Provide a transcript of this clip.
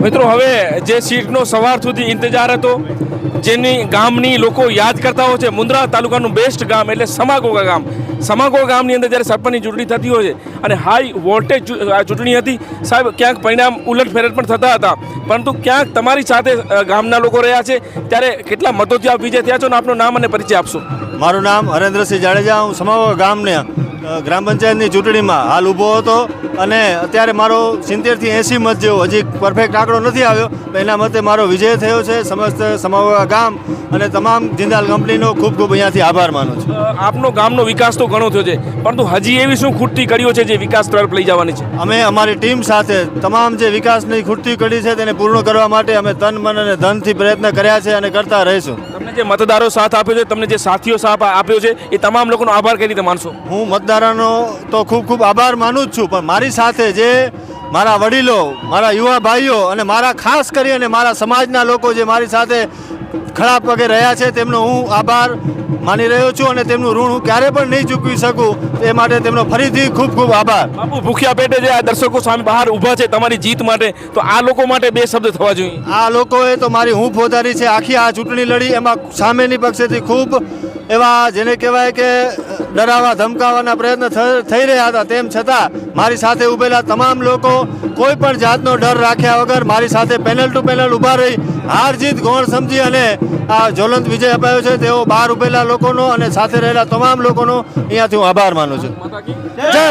મિત્રો હવે જે સીટનો સવાર સુધી ઇંતજાર હતો જેની ગામની લોકો યાદ કરતા હોય છે. મુન્દ્રા તાલુકાનું બેસ્ટ ગામ એટલે સમાગોગા ગામ. સમાગોગા ગામની અંદર જ્યારે સરપંચની ચૂંટણી થતી હોય છે અને હાઈ વોલ્ટેજ ચૂંટણી હતી, સાહેબ, ક્યાંક પરિણામ ઉલટફેરટ પણ થતા હતા. પરંતુ ક્યાંક તમારી સાથે ગામના લોકો રહ્યા છે, ત્યારે કેટલા મતોથી આપ વિજય થયા છો ને આપનું નામ અને પરિચય આપશો. મારું નામ હરેન્દ્રસિંહ જાડેજા, હું સમાગોગા ગામને ગ્રામ પંચાયતની ચૂંટણીમાં હાલ ઊભો હતો અને અત્યારે મારો સિત્તેરથી એંસી મત જેવો હજી પરફેક્ટ આંકડો નથી આવ્યો એના મતે મારો વિજય થયો છે. સમસ્ત સમાવવા ગામ અને તમામ જિંદાલ કંપનીનો ખૂબ ખૂબ અહીંયાથી આભાર માનું છું. આપનો ગામનો વિકાસ તો ઘણો થયો છે પરંતુ હજી એવી શું ખૂટતી કડીઓ છે જે વિકાસ તરફ લઈ જવાની છે? અમે અમારી ટીમ સાથે તમામ જે વિકાસની ખૂટતી કડી છે તેને પૂર્ણ કરવા માટે અમે તન મન અને ધનથી પ્રયત્ન કર્યા છે અને કરતા રહીશું. જે મતદારો સાથ આપ્યો છે, તમને જે સાથીઓ સાથ આપ્યો છે, એ તમામ લોકોનો આભાર કઈ રીતે માનશો? હું મતદારોનો તો ખૂબ ખૂબ આભાર માનું જ છું, પણ મારી સાથે જે મારા વડીલો, મારા યુવા ભાઈઓ અને મારા ખાસ કરી અને મારા સમાજના લોકો જે મારી સાથે ખરાબ પગે રહ્યા છે તેમનો હું આભાર માની રહ્યો છું અને તેમનું ઋણ હું ક્યારે પણ નહીં ચૂકવી શકું તે માટે તેમનો ફરીથી ખૂબ ખૂબ આભાર. બાપુ ભૂખ્યા પેટે જે આ દર્શકો સામે બહાર ઊભા છે તમારી જીત માટે તો આ લોકો માટે બે શબ્દ થવા જોઈએ. આ લોકોએ તો મારી હું ફોદારી છે આખી આ ચૂંટણી લડી એમાં સામેની પક્ષેથી ખૂબ એવા જેને કહેવાય કે ડરાવા ધમકાવવાના પ્રયત્ન થઈ રહ્યા હતા. તેમ છતાં મારી સાથે ઊભેલા તમામ લોકો કોઈ પણ જાતનો ડર રાખ્યા વગર મારી સાથે પેનલ ટુ પેનલ ઊભા રહી હાર જીત ગૌણ સમજી અને આ જ્વલંત વિજય અપાયો છે. તેઓ બહાર ઊભેલા લોકોનો અને સાથે રહેલા તમામ લોકોનો અહીંયાથી હું આભાર માનું છું. જય!